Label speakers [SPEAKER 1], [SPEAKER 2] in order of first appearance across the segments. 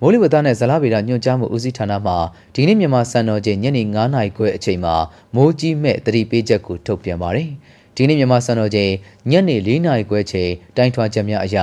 [SPEAKER 1] မိုးလေဝသနဲ့ဇလဗေဒညွှန်ကြားမှုဦးစီးဌာနမှဒီနေ့မြန်မာစံတော်ချိန်ညနေ9:00နာရီခွဲအချိန်မှာမိုးကြီးမဲ့သတိပေးချက်ကိုထုတ်ပြန်ပါတယ်။ဒီနေ့မြန်မာစံတော်ချိန်ညနေ4:00နာရီခွဲချိန်တိုင်းထွာချက်များအရ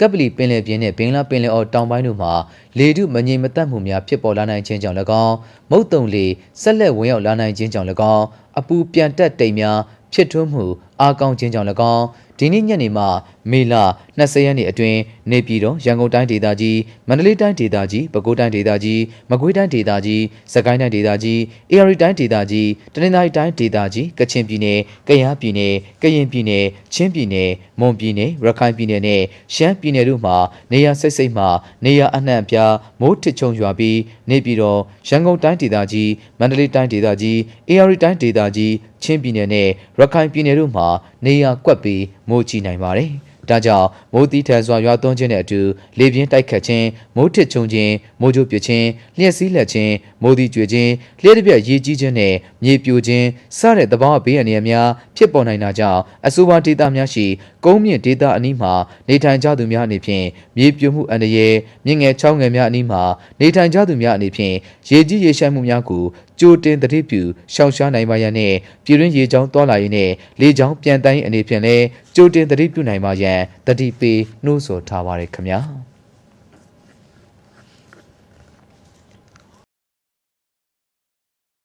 [SPEAKER 1] ကပ်ပလီပင်လယ်ပြင်နဲ့ဘင်္ဂလားပင်လယ်အော်တောင်ပိုင်းတို့မှာလေထုမငြိမ်မသက်မှုများဖြစ်ပေါ်လာနိုင်ခြင်းကြောင့်၎င်းမုတ်တုံလေဆက်လက်ဝင်ရောက်လာနိုင်ခြင်းကြောင့်၎င်းအပူပြန်တက်တိမ်များဖြစ်ထွန်းမှု အားကောင်းခြင်းကြောင့်၎င်းဒီနေ့ညနေမှမေလ20ရက်နေ့အတွင်းနေပြည်တော်ရန်ကုန်တိုင်းဒေသကြီးမန္တလေးတိုင်းဒေသကြီးပဲခူးတိုင်းဒေသကြီးမကွေးတိုင်းဒေသကြီးစကိုင်းတိုင်းဒေသကြီးအေရီတိုင်းဒေသကြီးတနင်္သာရီတိုင်းဒေသကြီးကချင်ပြည်နယ်ကယားပြည်နယ်ကရင်ပြည်နယ်ချင်းပြည်နယ်မွန်ပြည်နယ်ရခိုင်ပြည်နယ်နဲ့ရှမ်းပြည်နယ်တို့မှာနေရာစိတ်စိတ်မှနေရာအနှံ့အပြားမိုးထစ်ချုံရွာပြီးနေပြည်တော်ရန်ကုန်တိုင်းဒေသကြီးမန္တလေးတိုင်းဒေသကြီးအေရီတိုင်းဒေသကြီးချင်းပြည်နယ်နဲ့ရခိုင်ပြည်နယ်တို့မှာနေရာကွက်ပြီးမိုးကြီးနိုင်ပါတယ်။ ဒါကြောင့်မိုးတီးထန်စွာရွာသွန်းခြင်းနဲ့အတူလေပြင်းတိုက်ခတ်ခြင်းမိုးထစ်ချုံခြင်းမိုးကြိုးပစ်ခြင်းလျှက်စီးလက်ခြင်းမိုးသီးကျွေခြင်းလျှက်တစ်ပြက်ရေကြီးခြင်းနဲ့မြေပြိုခြင်းစတဲ့သဘာဝဘေးအန္တရာယ်များဖြစ်ပေါ်နိုင်တာကြောင့်အဆိုပါဒေသများရှိကုန်းမြင့်ဒေသအနီးမှာနေထိုင်ကြသူများအနေဖြင့်မြေပြိုမှုအန္တရာယ်မြင့်ငယ်ချောင်းငယ်များအနီးမှာနေထိုင်ကြသူများအနေဖြင့်ရေကြီးရေရှမ်းမှုများကိုကြိုတင်သတိပြုရှောင်ရှားနိုင်ပါရန်နဲ့ပြည်တွင်းရေကြောင်းသွားလာရေးနဲ့လေကြောင်းပြန်တိုင်းအနေဖြင့်လည်း ကြိုတင်သတိပြုနိုင်ပါရန်တတိပေးနှိုးဆော်ထားပါရခင်ဗျာ။